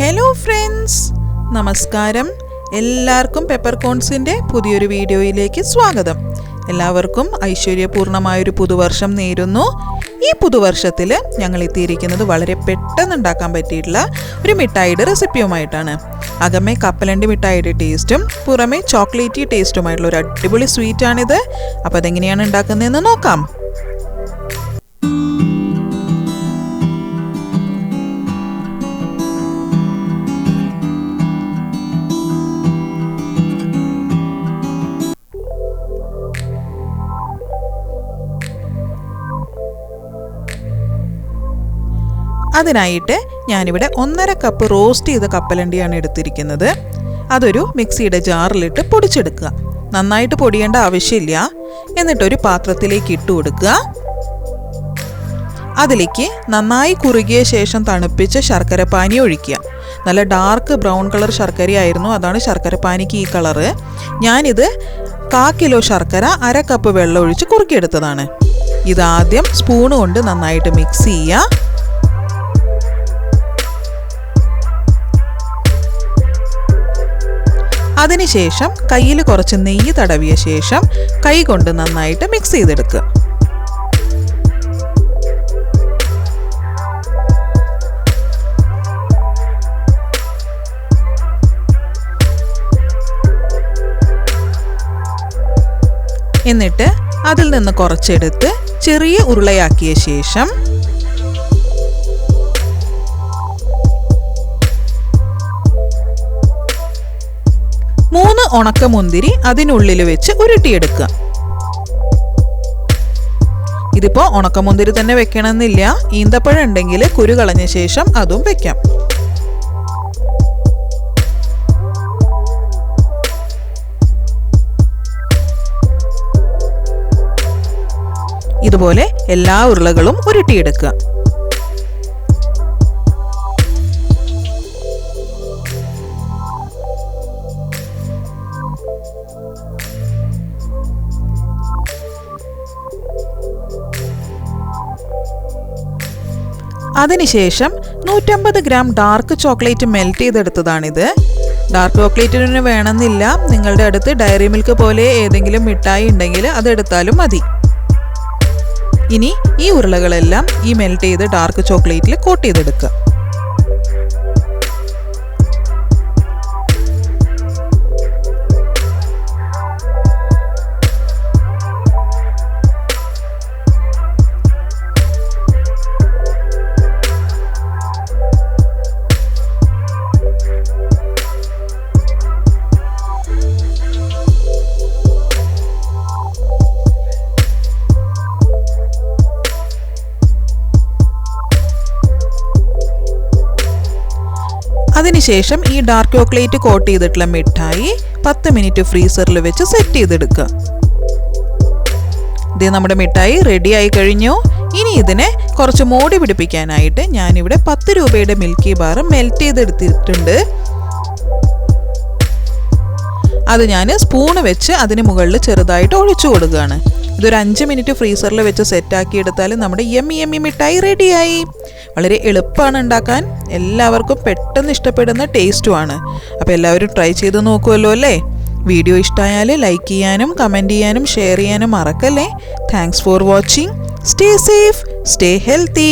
Hello friends നമസ്കാരം. എല്ലാവർക്കും pepper കോൺസിന്റെ പുതിയൊരു വീഡിയോയിലേക്ക് സ്വാഗതം. എല്ലാവർക്കും ഐശ്വര്യപൂർണമായൊരു പുതുവർഷം നേരുന്നു. ഈ പുതുവർഷത്തിൽ ഞങ്ങൾ എത്തിയിരിക്കുന്നത് വളരെ പെട്ടെന്ന് ഉണ്ടാക്കാൻ പറ്റിയിട്ടുള്ള ഒരു മിഠായിയുടെ റെസിപ്പിയുമായിട്ടാണ് അകമേ കപ്പലണ്ടി മിഠായിയുടെ ടേസ്റ്റും പുറമേ ചോക്ലേറ്റി ടേസ്റ്റുമായിട്ടുള്ള ഒരു അടിപൊളി സ്വീറ്റാണിത് അപ്പോൾ അതെങ്ങനെയാണ് ഉണ്ടാക്കുന്നതെന്ന് നോക്കാം. അതിനായിട്ട് ഞാനിവിടെ ഒന്നര കപ്പ് റോസ്റ്റ് ചെയ്ത കപ്പലണ്ടിയാണ് എടുത്തിരിക്കുന്നത്. അതൊരു മിക്സിയുടെ ജാറിലിട്ട് പൊടിച്ചെടുക്കുക. നന്നായിട്ട് പൊടിയേണ്ട ആവശ്യമില്ല. എന്നിട്ടൊരു പാത്രത്തിലേക്ക് ഇട്ട് കൊടുക്കുക. അതിലേക്ക് നന്നായി കുറുകിയ ശേഷം തണുപ്പിച്ച് ശർക്കര പാനി ഒഴിക്കുക. നല്ല ഡാർക്ക് ബ്രൗൺ കളർ ശർക്കരയായിരുന്നു. അതാണ് ശർക്കര പാനിക്ക് ഈ കളറ് ഞാനിത് കാ കിലോ ശർക്കര അര കപ്പ് വെള്ളം ഒഴിച്ച് കുറുക്കിയെടുത്തതാണ്. ഇതാദ്യം സ്പൂൺ കൊണ്ട് നന്നായിട്ട് മിക്സ് ചെയ്യുക. അതിനുശേഷം കയ്യിൽ കുറച്ച് നെയ്യ് തടവിയ ശേഷം കൈ കൊണ്ട് നന്നായിട്ട് മിക്സ് ചെയ്തെടുക്കുക. എന്നിട്ട് അതിൽ നിന്ന് കുറച്ചെടുത്ത് ചെറിയ ഉരുളയാക്കിയ ശേഷം ഉണക്കമുന്തിരി അതിനുള്ളിൽ വെച്ച് ഉരുട്ടിയെടുക്കുക. ഇതിപ്പോ ഉണക്കമുന്തിരി തന്നെ വെക്കണമെന്നില്ല. ഈന്തപ്പഴം ഉണ്ടെങ്കിൽ കുരു കളഞ്ഞ ശേഷം അതും വെക്കാം. ഇതുപോലെ എല്ലാ ഉരുളകളും ഉരുട്ടിയെടുക്കുക. അതിനുശേഷം നൂറ്റമ്പത് ഗ്രാം ഡാർക്ക് ചോക്ലേറ്റ് മെൽറ്റ് ചെയ്തെടുത്തതാണിത്. ഡാർക്ക് ചോക്ലേറ്റിന് വേണമെന്നില്ല. നിങ്ങളുടെ അടുത്ത് ഡയറി മിൽക്ക് പോലെ ഏതെങ്കിലും മിഠായി ഉണ്ടെങ്കിൽ അതെടുത്താലും മതി. ഇനി ഈ ഉരുളകളെല്ലാം ഈ മെൽറ്റ് ചെയ്ത് ഡാർക്ക് ചോക്ലേറ്റിൽ കോട്ട് ചെയ്തെടുക്കുക. അതിനുശേഷം ഈ ഡാർക്ക് ചോക്ലേറ്റ് കോട്ട് ചെയ്തിട്ടുള്ള മിഠായി പത്ത് മിനിറ്റ് ഫ്രീസറിൽ വെച്ച് സെറ്റ് ചെയ്തെടുക്കുക. ഇത് നമ്മുടെ മിഠായി റെഡി ആയി കഴിഞ്ഞു. ഇനി ഇതിനെ കുറച്ച് മോടി പിടിപ്പിക്കാനായിട്ട് ഞാനിവിടെ പത്ത് രൂപയുടെ മിൽക്കി ബാർ മെൽറ്റ് ചെയ്തെടുത്തിട്ടുണ്ട്. അത് ഞാൻ സ്പൂണ് വെച്ച് അതിന് മുകളിൽ ചെറുതായിട്ട് ഒഴിച്ചു കൊടുക്കുകയാണ്. ഇതൊരു അഞ്ച് മിനിറ്റ് ഫ്രീസറിൽ വെച്ച് സെറ്റാക്കി എടുത്താൽ നമ്മുടെ എം എം ഇ മിഠായി റെഡിയായി. വളരെ എളുപ്പമാണ് ഉണ്ടാക്കാൻ. എല്ലാവർക്കും പെട്ടെന്ന് ഇഷ്ടപ്പെടുന്ന ടേസ്റ്റുമാണ്. അപ്പോൾ എല്ലാവരും ട്രൈ ചെയ്ത് നോക്കുമല്ലോ അല്ലേ? വീഡിയോ ഇഷ്ടമായാൽ ലൈക്ക് ചെയ്യാനും കമന്റ് ചെയ്യാനും ഷെയർ ചെയ്യാനും മറക്കല്ലേ? Thanks for watching stay safe stay healthy